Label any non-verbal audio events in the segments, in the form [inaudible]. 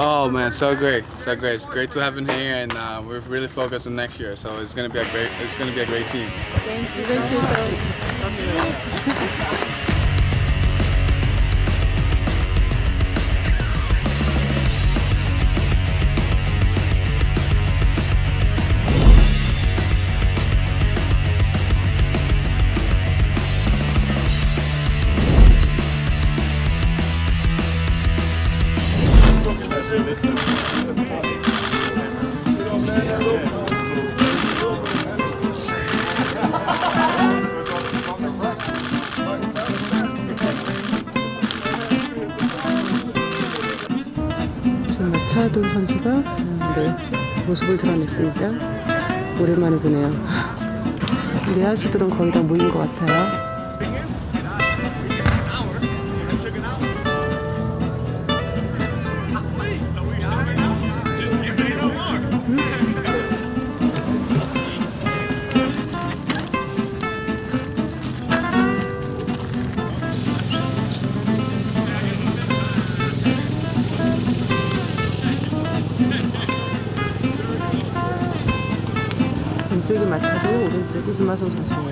Oh man, so great, so great. It's great to have him here, and uh, we're really focused on next year. So it's gonna be a great, it's gonna be a great team. Thank you. Thank you so 지금 마차도 선수가 음, 네, 모습을 드러냈습니다. 오랜만에 보네요. [laughs] 우리 하수들은 거의 다 모인 것 같아요. 왼쪽이 마차도 오른쪽이 김하성 선수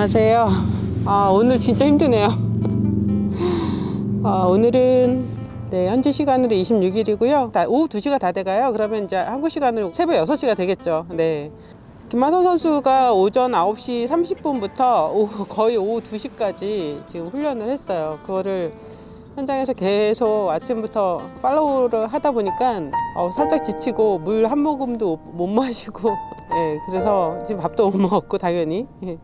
안녕하세요. 아, 오늘 진짜 힘드네요. 아, 오늘은 네, 현지 시간으로 26일이고요. 오후 2시가 다 돼가요. 그러면 이제 한국 시간으로 새벽 6시가 되겠죠. 네. 김하선 선수가 오전 9시 30분부터 오후, 거의 오후 2시까지 지금 훈련을 했어요. 그거를 현장에서 계속 아침부터 팔로우를 하다 보니까 어, 살짝 지치고 물 한 모금도 못 마시고 [laughs] 예, 그래서 지금 밥도 못 먹었고 당연히 예.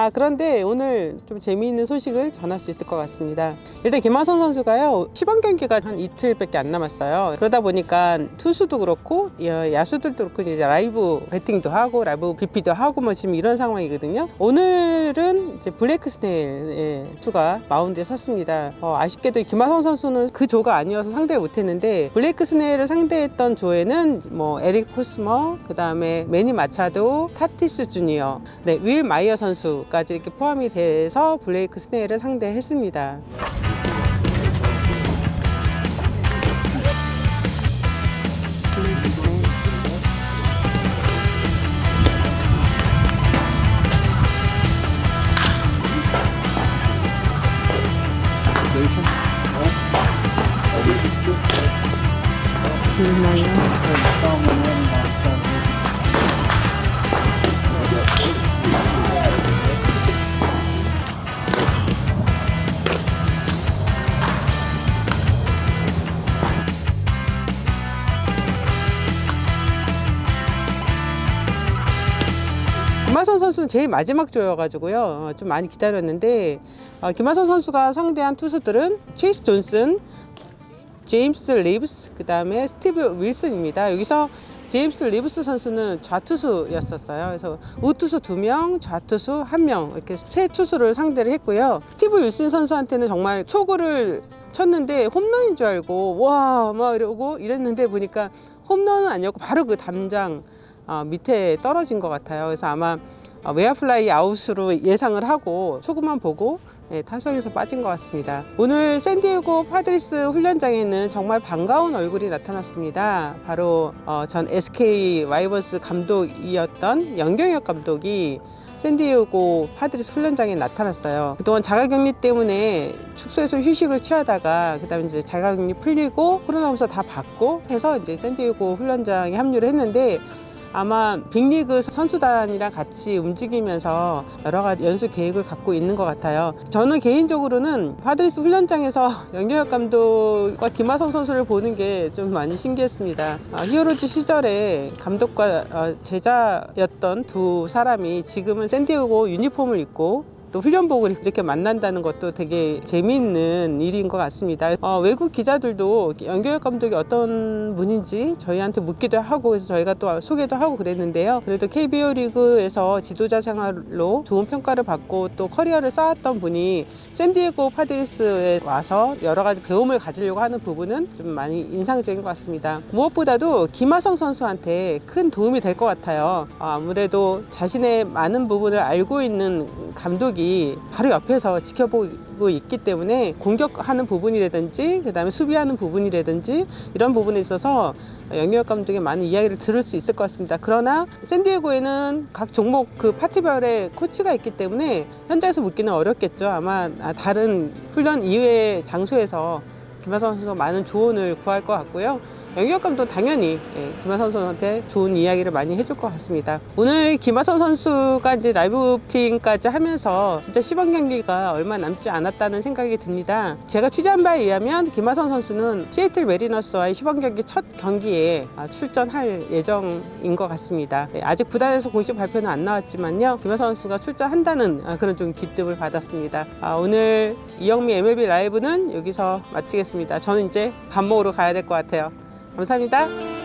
아 그런데 오늘 좀 재미있는 소식을 전할 수 있을 것 같습니다. 일단 김하선 선수가요 시범 경기가 한 이틀밖에 안 남았어요. 그러다 보니까 투수도 그렇고 야- 야수들도 그렇고 이제 라이브 배팅도 하고 라이브 BP도 하고 뭐 지금 이런 상황이거든요. 오늘은 이제 블레이크 스네일 투가 마운드에 섰습니다. 어, 아쉽게도 김하선 선수는 그 조가 아니어서 상대를 못했는데 블레이크 스네일을 상대했던 조에는 뭐 에릭 코스머, 그 다음에 매니 마차도, 타티스 주니어, 네, 윌 마이어 선수 까지 이렇게 포함이 돼서 블레이크 스네일을 상대했습니다. 선 선수는 제일 마지막 조여가지고요. 어, 좀 많이 기다렸는데 어, 김하선 선수가 상대한 투수들은 체이스 존슨, 제임스 리브스, 그 다음에 스티브 윌슨입니다. 여기서 제임스 리브스 선수는 좌투수였었어요. 그래서 우투수 두 명, 좌투수 한 명 이렇게 세 투수를 상대를 했고요. 스티브 윌슨 선수한테는 정말 초구를 쳤는데 홈런인 줄 알고 와 막 이러고 이랬는데 보니까 홈런은 아니었고 바로 그 담장 어, 밑에 떨어진 것 같아요. 그래서 아마 어, 외야플라이 아웃으로 예상을 하고 초구만 보고 네, 타석에서 빠진 것 같습니다. 오늘 샌디에고 파드리스 훈련장에는 정말 반가운 얼굴이 나타났습니다. 바로 어, 전 SK 와이버스 감독이었던 연경혁 감독이 샌디에고 파드리스 훈련장에 나타났어요. 그동안 자가격리 때문에 축소해서 휴식을 취하다가 그다음에 이제 자가격리 풀리고 코로나 검사 다 받고 해서 이제 샌디에고 훈련장에 합류를 했는데 아마 빅리그 선수단이랑 같이 움직이면서 여러 가지 연수 계획을 갖고 있는 것 같아요. 저는 개인적으로는 파드리스 훈련장에서 [laughs] 연경혁 감독과 김하성 선수를 보는 게 좀 많이 신기했습니다. 아, 히어로즈 시절에 감독과 어, 제자였던 두 사람이 지금은 샌디에고 유니폼을 입고 또 훈련복을 이렇게 만난다는 것도 되게 재미있는 일인 것 같습니다. 어, 외국 기자들도 연경혁 감독이 어떤 분인지 저희한테 묻기도 하고 그래서 저희가 또 소개도 하고 그랬는데요. 그래도 KBO 리그에서 지도자 생활로 좋은 평가를 받고 또 커리어를 쌓았던 분이 샌디에고 파드리스에 와서 여러 가지 배움을 가지려고 하는 부분은 좀 많이 인상적인 것 같습니다. 무엇보다도 김하성 선수한테 큰 도움이 될 것 같아요. 어, 아무래도 자신의 많은 부분을 알고 있는 감독이 바로 옆에서 지켜보고 있기 때문에 공격하는 부분이라든지 그다음에 수비하는 부분이라든지 이런 부분에 있어서 영역 감독의 많은 이야기를 들을 수 있을 것 같습니다. 그러나 샌디에고에는 각 종목 그 파트별의 코치가 있기 때문에 현장에서 묻기는 어렵겠죠. 아마 아, 다른 훈련 이외의 장소에서 김하성 선수가 많은 조언을 구할 것 같고요. 영역 감독 당연히 예, 김하성 선수한테 좋은 이야기를 많이 해줄 것 같습니다. 오늘 김하성 선수가 이제 라이브 팀까지 하면서 진짜 시범 경기가 얼마 남지 않았다는 생각이 듭니다. 제가 취재한 바에 의하면 김하성 선수는 시애틀 메리너스와의 시범 경기 첫 경기에 아, 출전할 예정인 것 같습니다. 예, 아직 구단에서 공식 발표는 안 나왔지만요. 김하성 선수가 출전한다는 아, 그런 좀 기뜸을 받았습니다. 아, 오늘 이영미 MLB 라이브는 여기서 마치겠습니다. 저는 이제 밥 먹으러 가야 될 것 같아요. 감사합니다.